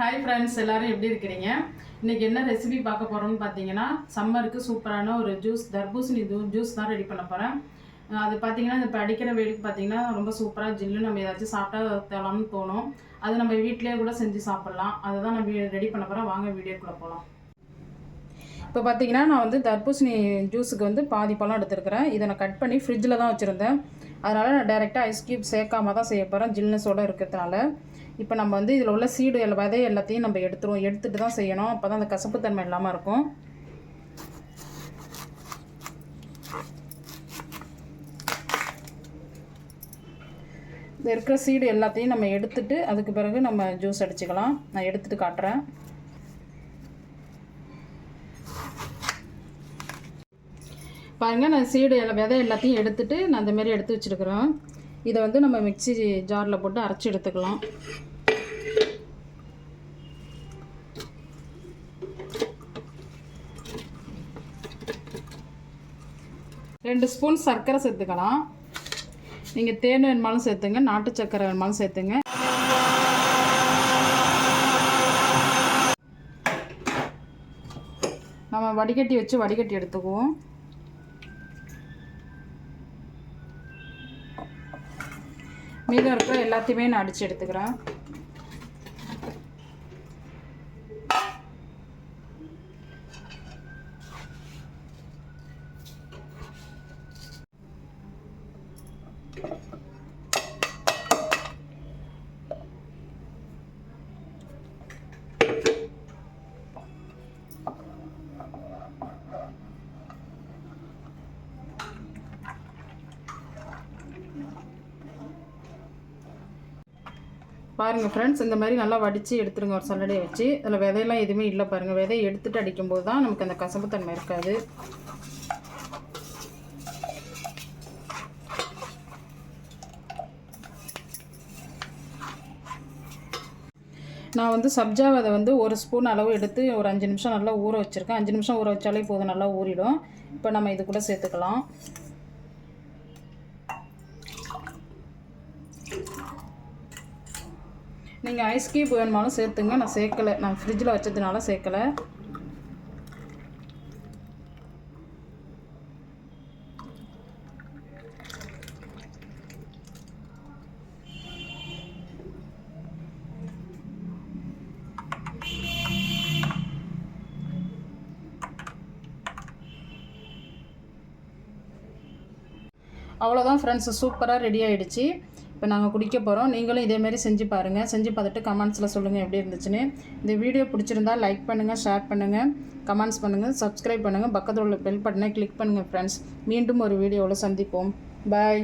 Hi friends எல்லாரும் எப்படி இருக்கிறீங்க? இன்னைக்கு என்ன ரெசிபி பார்க்க போறோம்னு பார்த்தீங்கன்னா சம்மருக்கு சூப்பரான ஒரு ஜூஸ் தர்பூசணி ஜூஸ் தான் ரெடி பண்ண போகிறேன் அது பார்த்தீங்கன்னா இப்போ அடிக்கிற வெயிலுக்கு பார்த்தீங்கன்னா ரொம்ப சூப்பராக ஜில்லு நம்ம ஏதாச்சும் சாப்பிட்டா தேவலாம்னு தோணும். அது நம்ம வீட்டிலேயே கூட செஞ்சு சாப்பிட்லாம். அதுதான் நம்ம ரெடி பண்ண போகிறோம் வாங்க வீடியோக்குள்ளே போகலாம் இப்போ பார்த்தீங்கன்னா நான் வந்து தர்பூசணி ஜூஸுக்கு வந்து பாதி பழம் எடுத்துருக்கிறேன். இதை நான் கட் பண்ணி ஃப்ரிட்ஜில் தான் வச்சுருந்தேன். அதனால் நான் டேரெக்டாக ஐஸ் க்யூப் சேர்க்காம தான் செய்ய போகிறேன் ஜில்னஸோடு இருக்கிறதுனால. இப்போ நம்ம வந்து இதில் உள்ள சீடு எல்லாம் விதை எல்லாத்தையும் நம்ம எடுத்துருவோம் எடுத்துகிட்டு தான் செய்யணும். அப்போ தான் அந்த கசப்புத்தன்மை இல்லாமல் இருக்கும். இந்த இருக்கிற சீடு எல்லாத்தையும் நம்ம எடுத்துட்டு அதுக்கு பிறகு நம்ம ஜூஸ் அடிச்சுக்கலாம். நான் எடுத்துகிட்டு காட்டுறேன். பாருங்கள் நான் சீடு எல்லாம் விதை எல்லாத்தையும் எடுத்துட்டு நான் அந்தமாரி எடுத்து வச்சுருக்குறேன். இதை வந்து நம்ம மிக்சி ஜாரில் போட்டு அரைச்சி எடுத்துக்கலாம். ரெண்டு ஸ்பூன் சர்க்கரை சேர்த்துக்கலாம். நீங்கள் தேன் வேணுமாலும் சேர்த்துங்க நாட்டு சர்க்கரை வேணுமாலும் சேர்த்துங்க. நம்ம வடிகட்டி வச்சு வடிகட்டி எடுத்துக்குவோம். மீதம் இருக்கிற எல்லாத்தையுமே நான் அடித்து எடுத்துக்கிறேன். பாருங்கள் ஃப்ரெண்ட்ஸ் இந்த மாதிரி நல்லா வடித்து எடுத்துருங்க ஒரு சல்லடையை வச்சு. அதில் விதையெல்லாம் எதுவுமே இல்லை பாருங்கள் விதையை எடுத்துகிட்டு அடிக்கும்போது தான் நமக்கு அந்த கசப்புத்தன்மை இருக்காது. நான் வந்து சப்ஜா விதை வந்து ஒரு ஸ்பூன் அளவு எடுத்து ஒரு அஞ்சு நிமிஷம் நல்லா ஊற வச்சுருக்கேன். அஞ்சு நிமிஷம் ஊற வச்சாலே போதும் நல்லா ஊறிடும். இப்போ நம்ம இது கூட சேர்த்துக்கலாம். நீங்கள் ஐஸ் கியூப் வேணுமாலும் சேர்த்துங்க. நான் சேர்க்கலை. நான் ஃப்ரிட்ஜில் வச்சதுனால சேர்க்கலை. அவ்வளோதான் ஃப்ரெண்ட்ஸ் சூப்பராக ரெடி ஆகிடுச்சு இப்போ நாங்கள் குடிக்க போகிறோம். நீங்களும் இதேமாரி செஞ்சு பாருங்கள் செஞ்சு பார்த்துட்டு கமெண்ட்ஸில் சொல்லுங்கள் எப்படி இருந்துச்சுன்னு. இந்த வீடியோ பிடிச்சிருந்தா லைக் பண்ணுங்கள் ஷேர் பண்ணுங்கள் கமெண்ட்ஸ் பண்ணுங்கள் சப்ஸ்கிரைப் பண்ணுங்கள் பக்கத்தில் உள்ள பெல் பட்டனை கிளிக் பண்ணுங்கள் ஃப்ரெண்ட்ஸ் மீண்டும் ஒரு வீடியோவில் சந்திப்போம். பாய்